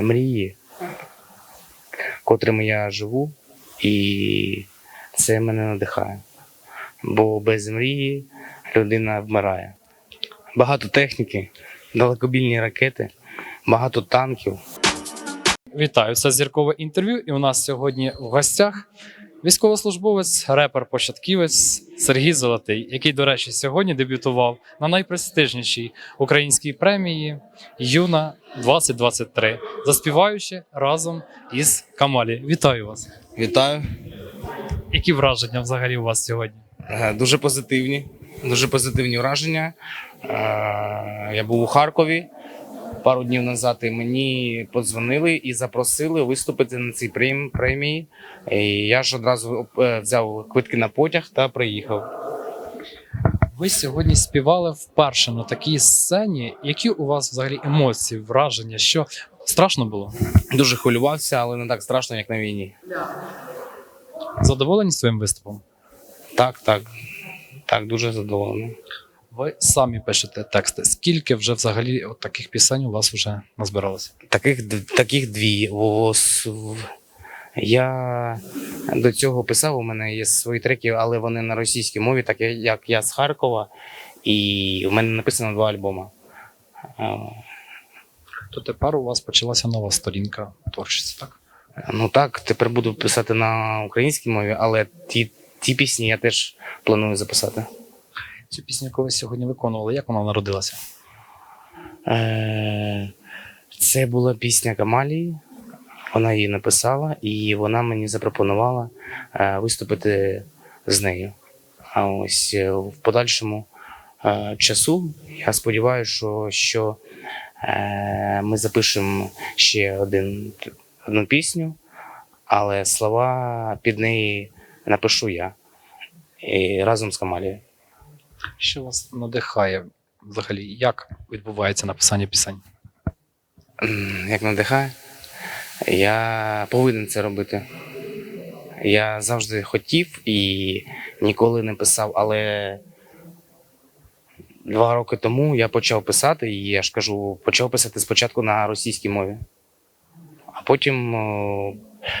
мрії, котрими я живу, і це мене надихає. Бо без мрії людина вмирає. Багато техніки, далекобільні ракети, багато танків. Вітаю, це зіркове інтерв'ю. І у нас сьогодні в гостях військовослужбовець, репер, початківець Сергій Золотий, який, до речі, сьогодні дебютував на найпрестижнішій українській премії Юна 2023, заспіваючи разом із Камалі. Вітаю вас! Вітаю. Які враження взагалі у вас сьогодні? Е, Дуже позитивні, дуже позитивні враження. Е, Я був у Харкові пару днів назад, і мені подзвонили і запросили виступити на цій прем- премії. І я ж одразу е, взяв квитки на потяг та приїхав. Ви сьогодні співали вперше на такій сцені. Які у вас взагалі емоції, враження? Що страшно було? Дуже хвилювався, але не так страшно, як на війні. Задоволені своїм виступом? Так, так. Так, дуже задоволений. Ви самі пишете тексти. Скільки вже взагалі от таких пісень у вас вже назбиралося? Таких, таких дві. Я до цього писав, у мене є свої треки, але вони на російській мові, так як я з Харкова, і в мене написано два альбоми. Е, То тепер у вас почалася нова сторінка творчості, так? Ну так, тепер буду писати на українській мові, але ті, ті пісні я теж планую записати. Цю пісню, ви сьогодні виконували, як вона народилася? Е, Це була пісня Камалії. Вона її написала, і вона мені запропонувала е, виступити з нею. А ось е, в подальшому часу я сподіваюся, що, що ми запишемо ще один, одну пісню, але слова під неї напишу я і разом з Камалією. Що вас надихає взагалі? Як відбувається написання пісень? Як надихає, я повинен це робити. Я завжди хотів і ніколи не писав, але два роки тому я почав писати, і я ж кажу, почав писати спочатку на російській мові. А потім,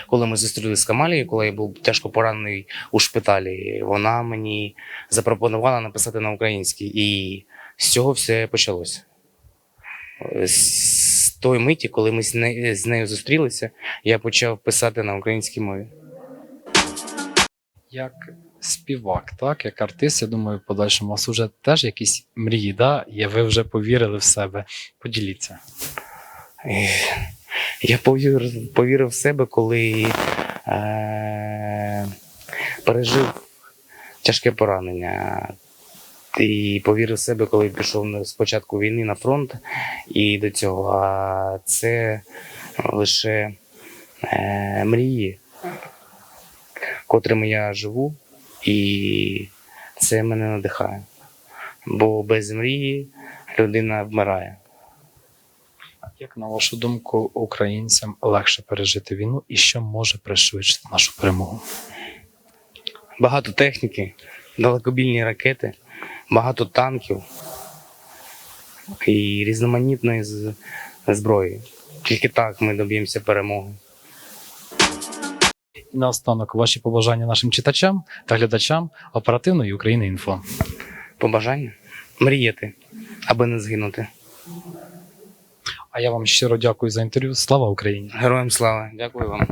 коли ми зустрілися з Камалією, коли я був тяжко поранений у шпиталі, вона мені запропонувала написати на українській. І з цього все почалося з тої миті, коли ми з нею, зустрілися, я почав писати на українській мові. Як співак, так, як артист, я думаю, в подальшому у вас вже теж якісь мрії, да? є, ви вже повірили в себе. Поділіться. Я повірив, повірив в себе, коли е, пережив тяжке поранення. І повірив в себе, коли пішов з початку війни на фронт і до цього. А це лише е, мрії, котрими я живу, і це мене надихає. Бо без мрії людина вмирає. Як на вашу думку, українцям легше пережити війну і що може пришвидшити нашу перемогу? багато техніки, далекобільні ракети, багато танків і різноманітної зброї. Тільки так ми доб'ємося перемоги. І наостанок ваші побажання нашим читачам та глядачам оперативної України інфо. Побажання мріяти, аби не згинути. А я вам щиро дякую за інтерв'ю. Слава Україні! Героям слава! Дякую вам.